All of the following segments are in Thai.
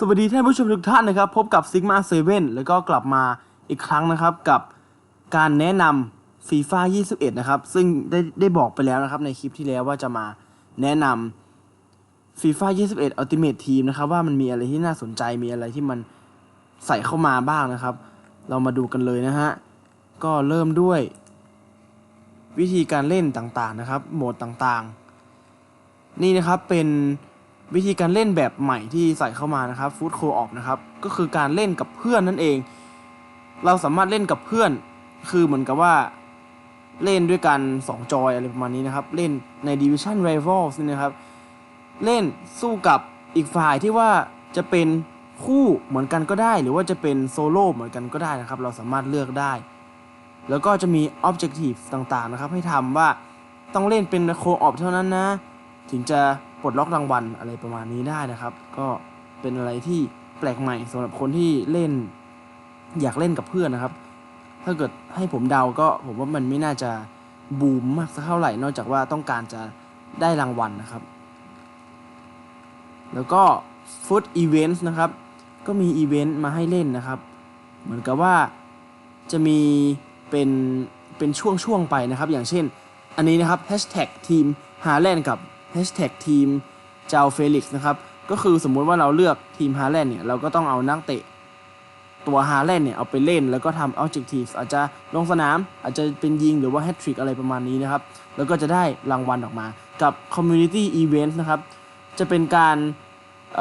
สวัสดีท่านผู้ชมทุกท่านนะครับ พบกับ Sigma 7 แล้วก็กลับมาอีกครั้งนะครับกับการแนะนำฟีฟ่า21 นะครับ ซึ่งได้ได้บอกไปแล้วนะครับในคลิปที่แล้วว่าจะมาแนะนำฟีฟ่า21 Ultimate Team นะครับว่ามันมีอะไรที่น่าสนใจมีอะไรที่มันใส่เข้ามาบ้างนะครับ เรามาดูกันเลยนะฮะ ก็เริ่มด้วย วิธีการเล่นต่างๆนะครับ โหมดต่างๆ นี่นะครับเป็น วิธีการเล่นแบบใหม่ที่ใส่เข้ามานะครับฟู้ดโคออนะครับก็คือการเล่นกับเพื่อนนั่นเอง เราสามารถเล่นกับเพื่อน คือเหมือนกับว่าเล่นด้วยกัน 2 จอยอะไรประมาณนี้นะครับ เล่นใน Division Rivals นี่นะครับ เล่นสู้กับอีกฝ่ายที่ว่าจะเป็นคู่เหมือนกันก็ได้ หรือว่าจะเป็นโซโล่เหมือนกันก็ได้นะครับ เราสามารถเลือกได้ แล้วก็จะมี Objective ต่างๆนะครับ ให้ทำว่าต้องเล่นเป็นโคออปเท่านั้นนะ ถึงจะ ปลดล็อกรางวัลอะไรประมาณนี้ได้นะครับ ก็เป็นอะไรที่แปลกใหม่สำหรับคนที่เล่น อยากเล่นกับเพื่อนนะครับ ถ้าเกิดให้ผมเดาก็ผมว่ามันไม่น่าจะบูมมากสักเท่าไหร่ นอกจากว่าต้องการจะได้รางวัลนะครับ แล้วก็ฟุตอีเวนต์นะครับ ก็มีอีเวนต์มาให้เล่นนะครับ เหมือนกับว่าจะมีเป็นเป็นช่วงๆไปนะครับ อย่างเช่น อันนี้นะครับแฮชแท็กทีมฮาแลนด์กับ แฮชแท็กทีมเจ้าเฟลิกซ์นะครับ ก็คือสมมุติว่าเราเลือกทีมฮาแลนด์เนี่ย เราก็ต้องเอานักเตะ ตัวฮาแลนด์เนี่ย เอาไปเล่นแล้วก็ทำ objective อาจจะลงสนาม อาจจะเป็นยิงหรือว่า hat trick อะไรประมาณนี้นะครับ แล้วก็จะได้รางวัลออกมากับ community event นะครับ จะเป็นการเ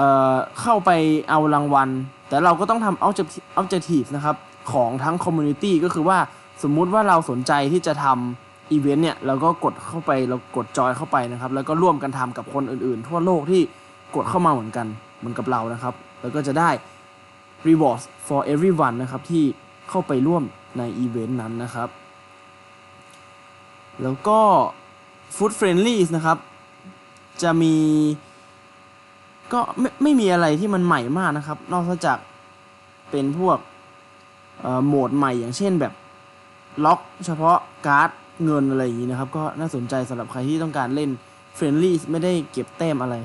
เข้าไปเอารางวัล แต่เราก็ต้องทำ objective objective นะครับ ของทั้ง community ก็คือว่าสมมุติว่าเราสนใจที่จะทำ อีเวนต์เนี่ยเราก็กดเข้าไปเรากดจอยเข้าไปนะครับ แล้วก็ร่วมกันทำกับคนอื่นๆ ทั่วโลกที่กดเข้ามาเหมือนกันเหมือนกับเรานะครับ แล้วก็จะได้ rewards for everyone นะครับ ที่เข้าไปร่วมในอีเวนต์นั้นนะครับ แล้วก็ food friendly นะครับ จะมี ก็ไม่ไม่มีอะไรที่มันใหม่มากนะครับ นอกจากเป็นพวกโหมดใหม่อย่างเช่นแบบล็อกเฉพาะการ์ด เงินอะไรอย่างนี้นะครับ ก็น่าสนใจสำหรับใครที่ต้องการเล่นเฟรนลี่ไม่ได้เก็บแต้มอะไร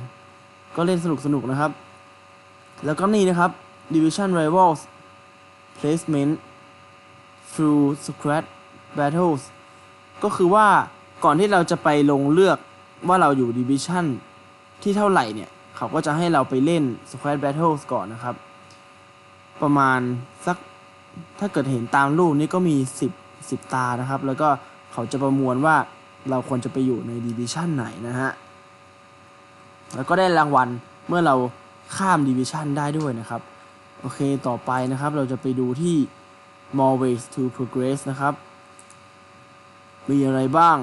ก็เล่นสนุกสนุกๆนะครับ แล้วก็นี่นะครับ Division Rivals Placement through Squad Battles ก็คือว่าก่อนที่เราจะไปลงเลือกว่าเราอยู่ Division ที่เท่าไหร่เนี่ย เขาก็จะให้เราไปเล่น Squad Battles ก่อนนะครับ ประมาณสักถ้าเกิดเห็นตามรูปนี้ก็มี 10 10 ตานะครับ แล้วก็ เขาจะประมวลว่าเราควรจะไปอยู่ใน Division ไหนนะฮะ แล้วก็ได้รางวัลเมื่อเราข้าม Division ได้ด้วยนะครับ โอเคต่อไปนะครับเราจะไปดูที่ more ways to progress นะครับ มีอะไรบ้าง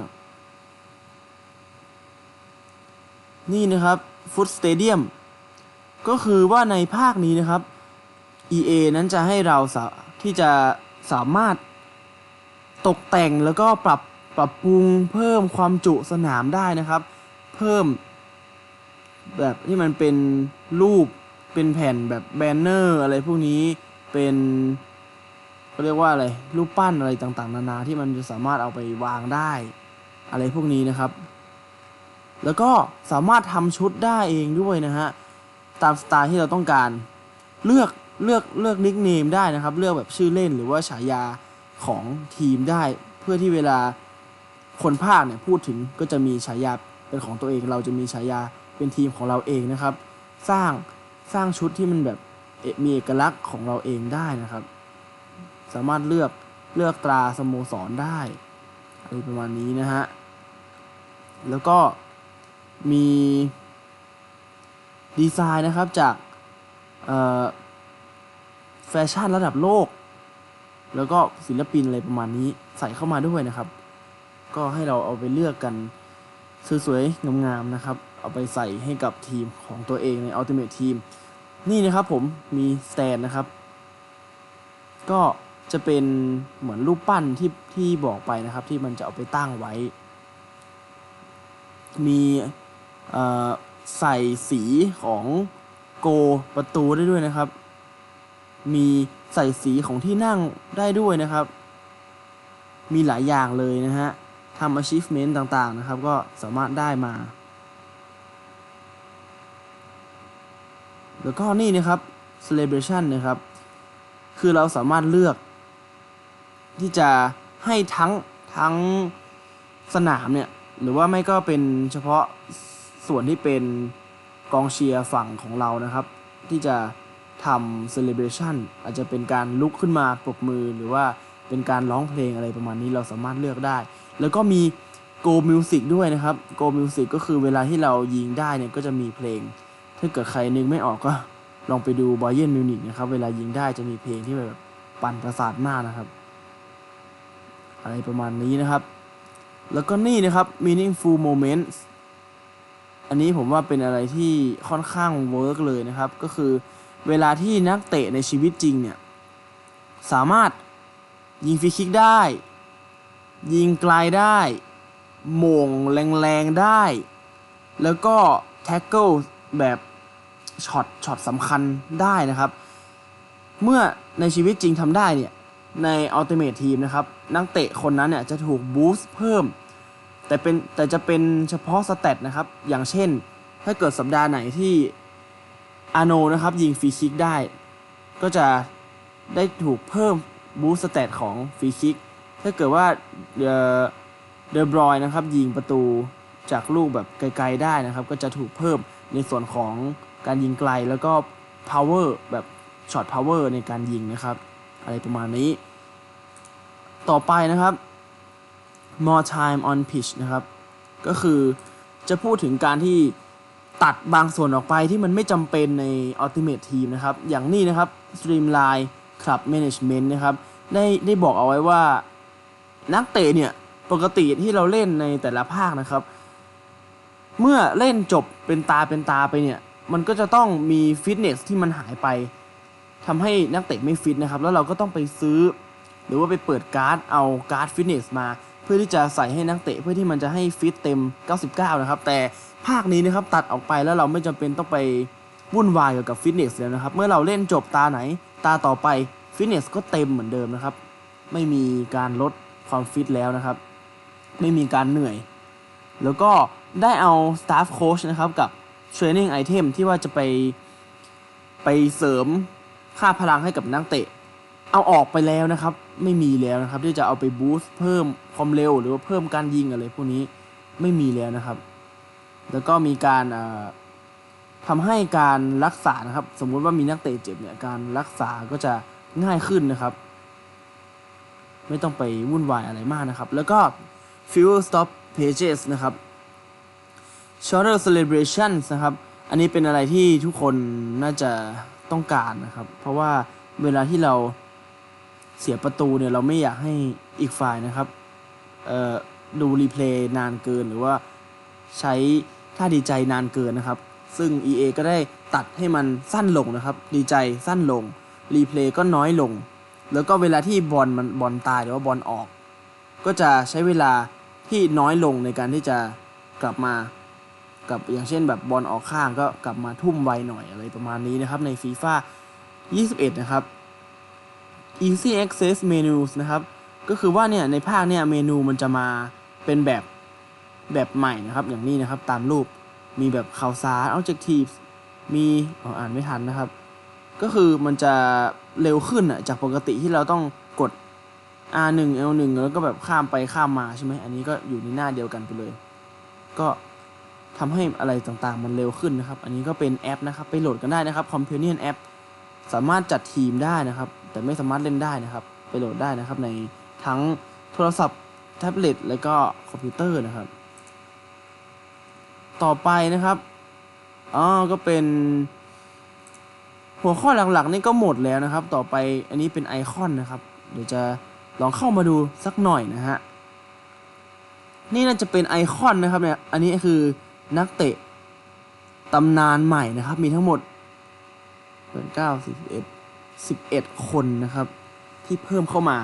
นี่นะครับ Foot Stadium ก็คือว่าในภาคนี้นะครับ EA นั้นจะให้เราที่จะสามารถ ตกแต่งแล้วก็ปรับปรับปรุงเพิ่มความจุสนามได้นะครับ เพิ่ม แบบที่มันเป็นรูปเป็นแผ่นแบบแบนเนอร์อะไรพวกนี้เป็นเขาเรียกว่าอะไรรูปปั้นอะไรต่างๆ นานาที่มันจะสามารถเอาไปวางได้ อะไรพวกนี้นะครับ แล้วก็สามารถทำชุดได้เองด้วยนะฮะตามสไตล์ที่เราต้องการเลือกเลือกเลือกนิกเนมได้นะครับ เลือกแบบชื่อเล่นหรือว่าฉายา ของทีมได้เพื่อที่เวลาคนภาคเนี่ยพูดถึงก็จะมีฉายาเป็นของตัวเอง เราจะมีฉายาเป็นทีมของเราเองนะครับ สร้างสร้างชุดที่มันแบบมีเอกลักษณ์ของเราเองได้นะครับ สามารถเลือกเลือกตราสโมสรได้อะไรประมาณนี้นะฮะแล้วก็มีดีไซน์นะครับจากแฟชั่นระดับโลก แล้วก็ศิลปินอะไรประมาณนี้ใส่เข้ามาด้วยนะครับ ก็ให้เราเอาไปเลือกกันสวยๆงามๆนะครับ เอาไปใส่ให้กับทีมของตัวเองใน Ultimate Team นี่นะครับผมมีสแตนนะครับ ก็จะเป็นเหมือนรูปปั้นที่ที่บอกไปนะครับ ที่มันจะเอาไปตั้งไว้ มีใส่สีของโกประตูได้ด้วยนะครับ มีใส่สีของที่นั่งได้ด้วยนะครับ มีหลายอย่างเลยนะฮะทำ achievement ต่างๆนะครับ ก็สามารถได้มา แล้วก็นี่นะครับ celebration นะครับ คือเราสามารถเลือก ที่จะให้ทั้งทั้งสนามเนี่ย หรือว่าไม่ก็เป็นเฉพาะส่วนที่เป็นกองเชียร์ฝั่งของเรานะครับ ที่จะ ทำ celebration อาจจะเป็นการลุกขึ้นมาปรบมือหรือว่าเป็นการร้องเพลงอะไรประมาณนี้เราสามารถเลือกได้ แล้วก็มี Go Music ด้วยนะครับ Go Music ก็คือเวลาที่เรายิงได้เนี่ยก็จะมีเพลง ถ้าเกิดใครนึกไม่ออกก็ลองไปดู b อยเยนมิวนิกนะครับ เวลายิงได้จะมีเพลงที่แบบปั่นประสาทมากนะครับ อะไรประมาณนี้นะครับ แล้วก็นี่นะครับ meaningful moments อันนี้ผมว่าเป็นอะไรที่ค่อนข้างเวิร์กเลยนะครับ ก็คือ เวลาที่นักเตะในชีวิตจริงเนี่ย สามารถยิงฟรีคิกได้ ยิงไกลได้โหม่งแรงๆได้ แล้วก็แท็กเกิลแบบช็อตช็อตสำคัญได้นะครับ เมื่อในชีวิตจริงทำได้เนี่ยใน Ultimate Team นะครับ นักเตะคนนั้นเนี่ยจะถูกบูสต์เพิ่ม แต่เป็นแต่จะเป็นเฉพาะสเตตนะครับ อย่างเช่น ถ้าเกิดสัปดาห์ไหนที่ อาโนนะครับยิงฟรีคิกได้ ก็จะได้ถูกเพิ่มบูสต์สเตตของฟรีคิก ถ้าเกิดว่าเดอเดอบรอยนะครับยิงประตูจากลูกแบบไกลๆได้นะครับ ก็จะถูกเพิ่มในส่วนของการยิงไกลแล้วก็ power แบบช็อต power ในการยิงนะครับ อะไรประมาณนี้ ต่อไปนะครับ more time on pitch นะครับ ก็คือจะพูดถึงการที่ ตัดบางส่วนออกไปที่มันไม่จำเป็นใน Ultimate Team นะครับ อย่างนี้นะครับ Streamline Club Management นะครับ ได้ได้บอกเอาไว้ว่านักเตะเนี่ยปกติที่เราเล่นในแต่ละภาคนะครับ เมื่อเล่นจบเป็นตาเป็นตาไปเนี่ย มันก็จะต้องมีฟิตเนสที่มันหายไปทำให้นักเตะไม่ฟิตนะครับ แล้วเราก็ต้องไปซื้อ หรือว่าไปเปิดการ์ดเอาการ์ดฟิตเนสมา เพื่อที่จะใส่ให้นักเตะเพื่อที่มันจะให้ฟิตเต็ม 99 นะครับ แต่ ภาคนี้นะครับตัดออกไปแล้วเราไม่จำเป็นต้องไปวุ่นวายเกี่ยวกับฟิตเนสแล้วนะครับ เมื่อเราเล่นจบตาไหน ตาต่อไปฟิตเนสก็เต็มเหมือนเดิมนะครับ ไม่มีการลดความฟิตแล้วนะครับ ไม่มีการเหนื่อย แล้วก็ได้เอา staff coach นะครับกับ training item ที่ว่าจะไปไปเสริมค่าพลังให้กับนักเตะ เอาออกไปแล้วนะครับ ไม่มีแล้วนะครับ ที่จะเอาไปบูสต์เพิ่มความเร็วหรือว่าเพิ่มการยิงอะไรพวกนี้ไม่มีแล้วนะครับ แล้วก็มีการเอ่อทำให้การรักษานะครับ สมมุติว่ามีนักเตะเจ็บเนี่ยการรักษาก็จะง่ายขึ้นนะครับ ไม่ต้องไปวุ่นวายอะไรมากนะครับ แล้วก็ fewer stop pages นะครับ shorter celebrations นะครับ อันนี้เป็นอะไรที่ทุกคนน่าจะต้องการนะครับ เพราะว่าเวลาที่เราเสียประตูเนี่ยเราไม่อยากให้อีกฝ่ายนะครับดูรีเพลย์นานเกินหรือว่าใช้ ท่าดีใจนานเกินนะครับ ซึ่ง EA ก็ได้ตัดให้มันสั้นลงนะครับ ดีใจสั้นลง รีเพลย์ก็น้อยลง แล้วก็เวลาที่บอลมันบอลตายหรือว่าบอลออก ก็จะใช้เวลาที่น้อยลงในการที่จะกลับมากับอย่างเช่นแบบบอลออกข้างก็กลับมาทุ่มไวหน่อยอะไรประมาณนี้นะครับใน FIFA 21 นะครับ Easy Access Menus นะครับ ก็คือว่าเนี่ยในภาคเนี่ยเมนูมันจะมาเป็นแบบ แบบใหม่นะครับ อย่างนี้นะครับตามรูปมีแบบข่าวสาร Objectives มีอ,อ่านไม่ทันนะครับ ก็คือมันจะเร็วขึ้นอะจากปกติที่เราต้องกด R1 L1 แล้วก็แบบข้ามไปข้ามมาใช่ไหมอันนี้ก็อยู่ในหน้าเดียวกันไปเลย ก็ทำให้อะไรต่างๆมันเร็วขึ้นนะครับ อันนี้ก็เป็นแอปนะครับ ไปโหลดกันได้นะครับ Companion App สามารถจัดทีมได้นะครับ แต่ไม่สามารถเล่นได้นะครับ ไปโหลดได้นะครับในทั้งโทรศัพท์แท็บเล็ตแล้วก็คอมพิวเตอร์นะครับ ต่อไปนะครับอ๋อก็เป็น หัวข้อหลักๆ นี่ก็หมดแล้วนะครับ ต่อไปอันนี้เป็นไอคอนนะครับ เดี๋ยวจะลองเข้ามาดูสักหน่อยนะฮะ นี่น่าจะเป็นไอคอนนะครับเนี่ย อันนี้คือนักเตะตำนานใหม่นะครับ มีทั้งหมดเปิดเก้าสิบเอ็ดสิบเอ็ดคนนะครับ ที่เพิ่มเข้ามา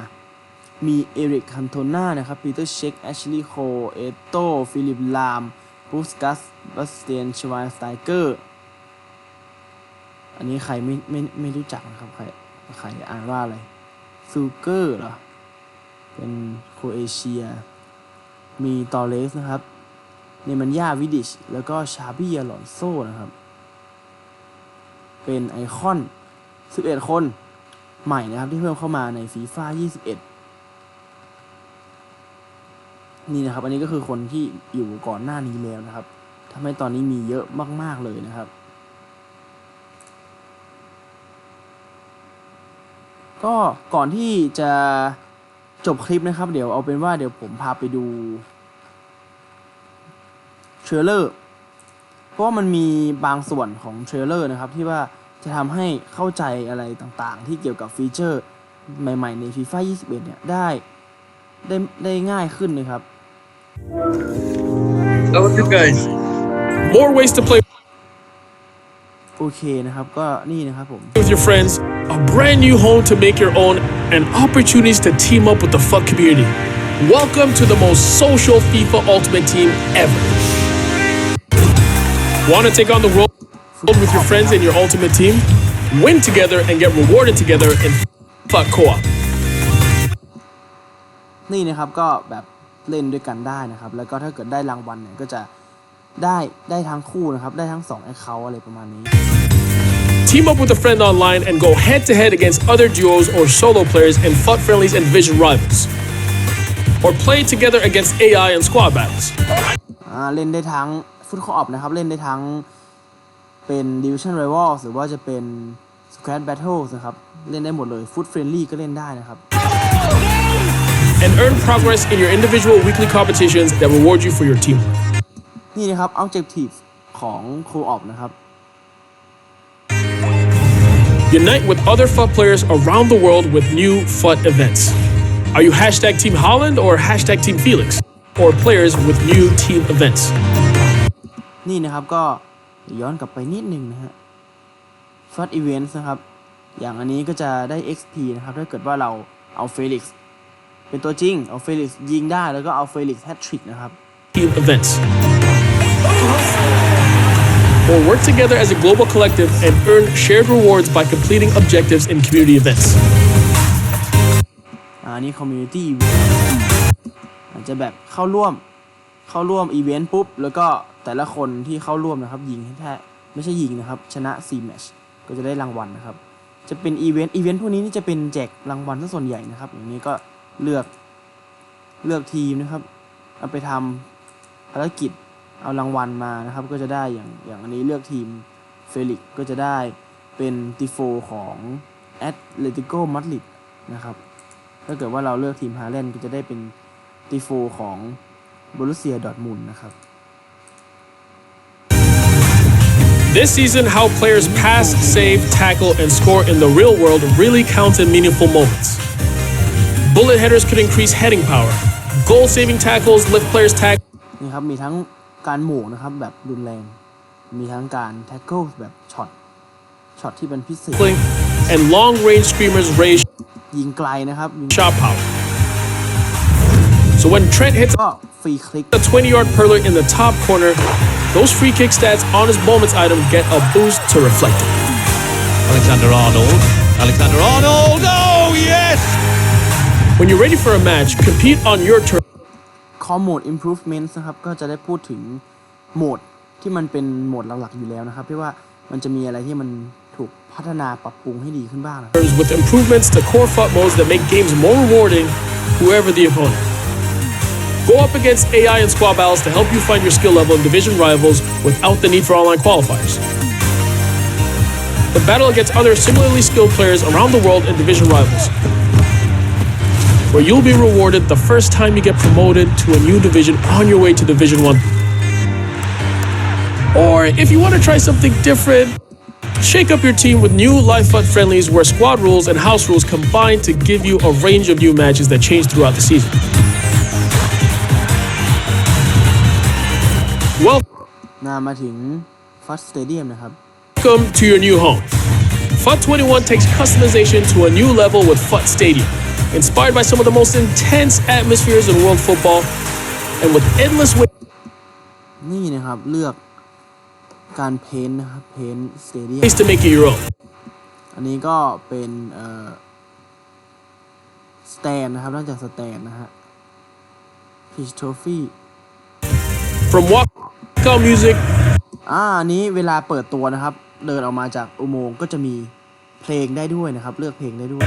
มีเอริกคันโทน่านะครับ ปีเตอร์เช็คแอชลีย์โคเอโตฟิลิปลาม บูสกัสบัสเตียนชวายสไตเกอร์ อันนี้ใครไม่ไม่ไม่รู้จักนะครับ ใครใครอ่านว่าอะไร ซูเกอร์เหรอ เป็นโครเอเชีย มีตอเลสนะครับ เนมันยาวิดิช แล้วก็ชาบีอลอนโซนะครับ เป็นไอคอน 11 คนใหม่นะครับที่เพิ่มเข้ามาในฟีฟ่า21 นี่นะครับ อันนี้ก็คือคนที่อยู่ก่อนหน้านี้แล้วนะครับทำให้ตอนนี้มีเยอะมาก ๆ เลยนะครับ ก็ก่อนที่จะจบคลิปนะครับ เดี๋ยวเอาเป็นว่าเดี๋ยวผมพาไปดูเทรลเลอร์เพราะว่ามันมีบางส่วนของเทรลเลอร์นะครับ ที่ว่าจะทำให้เข้าใจอะไรต่างๆ ที่เกี่ยวกับฟีเจอร์ใหม่ ๆ ใน FIFA 21 เนี่ยได้ได้ได้ง่ายขึ้นนะครับ Hello, you guys. More ways to play โอเคนะครับ ก็นี่นะครับผม with your friends, a brand new home to make your own, and opportunities to team up with the FUT community. Welcome to the most social FIFA Ultimate Team ever. Want to take on the world with your friends and your Ultimate Team? Win together and get rewarded together in FUT Co-op. นี่นะครับก็แบบ เล่นด้วยกันได้นะครับ แล้วก็ถ้าเกิดได้รางวัลเนี่ยก็จะได้ได้ทั้งคู่นะครับ ได้ทั้ง2 account อะไรประมาณนี้ Team up with a friend online and go head to head against other duos or solo players in FUT friendlies and division rivals. Or play together against AI and squad battles. อ่าเล่นได้ทั้งฟุตคออฟนะครับ เล่นได้ทั้งเป็น Division Rivals หรือว่าจะเป็น Squad Battles นะครับ เล่นได้หมดเลย Foot Friendly ก็เล่นได้นะครับ and earn progress in your individual weekly competitions that reward you for your teamwork. นี่นะครับ Objective ของ Co-op นะครับ Unite with other FUT players around the world with new FUT events. Are you hashtag Team Holland or hashtag Team Felix? Or players with new team events? นี่นะครับก็ย้อนกลับไปนิดนึงนะฮะ First Events นะครับ อย่างอันนี้ก็จะได้ XP นะครับ ถ้าเกิดว่าเราเอาเฟลิกซ์ เป็นตัวจริง เอาเฟลิกซ์ยิงได้แล้วก็เอาเฟลิกซ์แฮตทริกนะครับ Team events. Or work together as a global collective and earn shared rewards by completing objectives in community events. อ่านี่ Community อาจจะแบบเข้าร่วมเข้าร่วมอีเวนต์ปุ๊บ แล้วก็แต่ละคนที่เข้าร่วมนะครับ ยิงให้แท้ไม่ใช่ยิงนะครับ ชนะ4แมตชก็จะได้รางวัลนะครับ จะเป็นอีเวนต์อีเวนต์พวกนี้นี่จะเป็นแจกรางวัลซะส่วนใหญ่นะครับ อย่างนี้ก็ เลือกเลือกทีมนะครับ เอาไปทำภารกิจเอารางวัลมานะครับ ก็จะได้อย่างอย่างอันนี้เลือกทีมเฟลิกก็จะได้เป็นติโฟของแอตเลติโกมาดริดนะครับถ้าเกิดว่าเราเลือกทีมฮาแลนด์ก็จะได้เป็นติโฟของบรูเซียดอทมุนนะครับ This season, how players pass, save, tackle, and score in the real world really counts in meaningful moments. Bullet headers could increase heading power. Goal saving tackles lift players' tackling นี่ครับ มีทั้งการหม่งนะครับแบบรุนแรง มีทั้งการแท็กเกิลแบบช็อต ช็อตที่เป็นพิเศษ and long range screamers raise ยิงไกลนะครับยิง shot power. So when Trent hits ก็ฟรีคลิก a 20 yard perler in the top corner, those free kick stats on his moments item get a boost to reflect it. Alexander Arnold. Alexander Arnold. Oh, yes! When you're ready for a match, compete on your terms คอมโหมด improvement นะครับ ก็จะได้พูดถึงโหมดที่มันเป็นโหมดหลักๆอยู่แล้วนะครับ ที่ว่ามันจะมีอะไรที่มันถูกพัฒนาปรับปรุงให้ดีขึ้นบ้างนะครับ with improvements to core FUT modes that make games more rewarding, whoever the opponent. Go up against AI and squad battles to help you find your skill level in division rivals without the need for online qualifiers. The battle against other similarly skilled players around the world in division rivals, where you'll be rewarded the first time you get promoted to a new division on your way to Division 1. Or if you want to try something different, Shake up your team with new Life FUT friendlies where squad rules and house rules combine to give you a range of new matches that change throughout the season.นามาถึง Fast Stadium นะครับ Welcome to your new home. FUT 21 takes customization to a new level with FUT Stadium, inspired by some of the most intense atmospheres in world football, and with endless ways นี่นะครับเลือกการเพ้นท์นะครับ เพ้นสเตเดียม to make it your own. อันนี้ก็เป็นเอ่อสแตนนะครับนอกจากสแตนนะฮะพิชโทฟี่ From walkout music อ่าอันนี้เวลาเปิดตัวนะครับ เดินออกมาจากอุโมงค์ก็จะมี เพลงได้ด้วยนะครับ เลือกเพลงได้ด้วย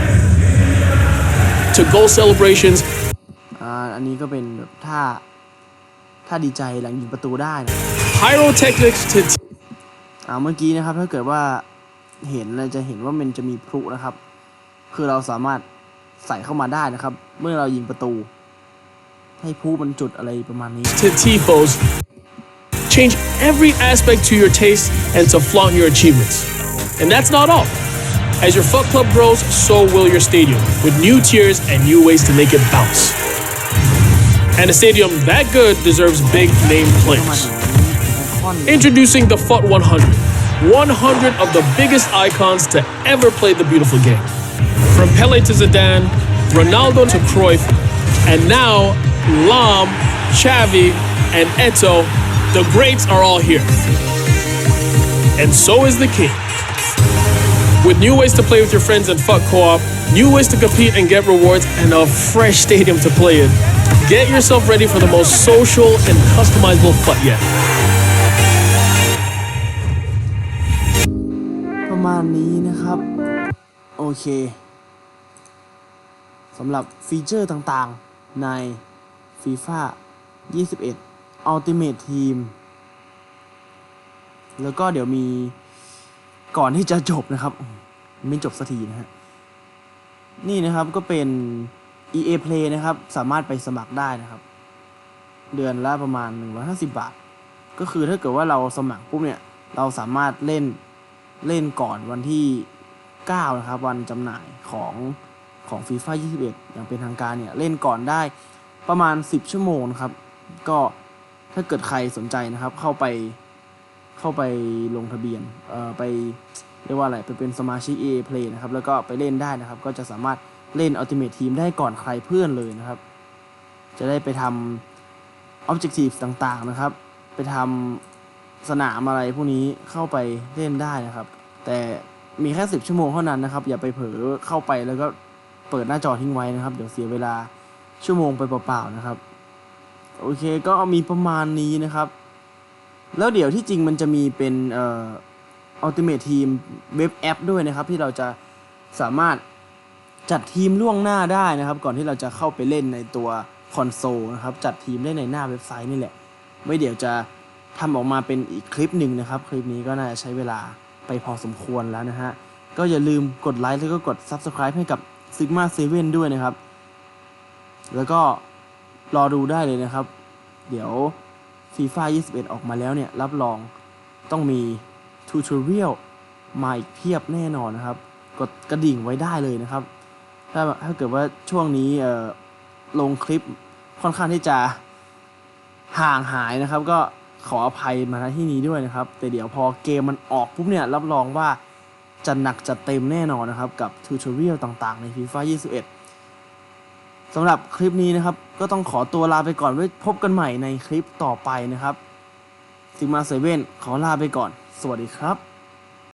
to goal celebrations อ่าอันนี้ก็เป็นแบบท่าท่าดีใจหลังยิงประตูได้นะ pyrotechnics to t- อ่าเมื่อกี้นะครับถ้าเกิดว่าเห็นเราจะเห็นว่ามันจะมีพลุนะครับ คือเราสามารถใส่เข้ามาได้นะครับ เมื่อเรายิงประตู ให้พลุมันจุดอะไรประมาณนี้ to tifos change every aspect to your taste and to flaunt your achievements. And that's not all. As your Fuck Club grows, so will your stadium, with new tiers and new ways to make it bounce. And a stadium that good deserves big name players. Introducing the FUT 100, 100 of the biggest icons to ever play the beautiful game. From Pele to Zidane, Ronaldo to Cruyff, and now Lam, Xavi, and Eto, the greats are all here. And so is the king. With new ways to play with your friends in FUT Co-op, new ways to compete and get rewards, and a fresh stadium to play in, get yourself ready for the most social and customizable FUT yet. ประมาณนี้นะครับ โอเคสำหรับฟีเจอร์ต่างๆใน FIFA 21 Ultimate Team แล้วก็เดี๋ยวมี ก่อนที่จะจบนะครับ ไม่จบสักทีนะฮะนี่นะครับก็เป็น EA Play นะครับ สามารถไปสมัครได้นะครับ เดือนละประมาณ 150 บาท ก็คือถ้าเกิดว่าเราสมัครปุ๊บเนี่ย เราสามารถเล่นเล่นก่อนวันที่ 9 นะครับ วันจำหน่ายของของฟีฟ่า21 อย่างเป็นทางการเนี่ย เล่นก่อนได้ประมาณ 10 ชั่วโมงครับ ก็ถ้าเกิดใครสนใจนะครับ เข้าไป เข้าไปลงทะเบียนเอ่อไปเรียกว่าอะไรไปเป็นสมาชิก EA Play นะครับ แล้วก็ไปเล่นได้นะครับ ก็จะสามารถเล่น Ultimate Team ได้ก่อนใครเพื่อนเลยนะครับ จะได้ไปทำ Objective ต่างๆนะครับ ไปทำสนามอะไรพวกนี้เข้าไปเล่นได้นะครับ แต่มีแค่สิบชั่วโมงเท่านั้นนะครับ อย่าไปเผลอเข้าไปแล้วก็เปิดหน้าจอทิ้งไว้นะครับ เดี๋ยวเสียเวลาชั่วโมงไปเปล่าๆนะครับ โอเคก็มีประมาณนี้นะครับ แล้วเดี๋ยวที่จริงมันจะมีเป็นเอ่อ Ultimate Team เว็บแอปด้วยนะครับ ที่เราจะสามารถจัดทีมล่วงหน้าได้นะครับ ก่อนที่เราจะเข้าไปเล่นในตัวคอนโซลนะครับ จัดทีมได้ในหน้าเว็บไซต์นี่แหละไว้เดี๋ยวจะทำออกมาเป็นอีกคลิปหนึ่งนะครับ คลิปนี้ก็น่าจะใช้เวลาไปพอสมควรแล้วนะฮะ ก็อย่าลืมกดไลค์แล้วก็กด Subscribe ให้กับ Sigma 7 ด้วยนะครับ แล้วก็รอดูได้เลยนะครับ เดี๋ยว FIFA 21 ออกมาแล้วเนี่ย รับรองต้องมีทูต o เรียลมาอีกเพียบแน่นอนนะครับ กดกระดิ่งไว้ได้เลยนะครับ ถ้าถ้าเกิดว่าช่วงนี้เอ่อลงคลิปค่อนข้างที่จะห่างหายนะครับ ก็ขออภัยมาที่นี้ด้วยนะครับ แต่เดี๋ยวพอเกมมันออกปุ๊บเนี่ย รับรองว่าจะหนักจะเต็มแน่นอนนะครับ กับทูต o เรียลต่างๆใน FIFA 21 สำหรับคลิปนี้นะครับ ก็ต้องขอตัวลาไปก่อนไว้พบกันใหม่ในคลิปต่อไปนะครับซิมาเซเว่นขอลาไปก่อน สวัสดีครับ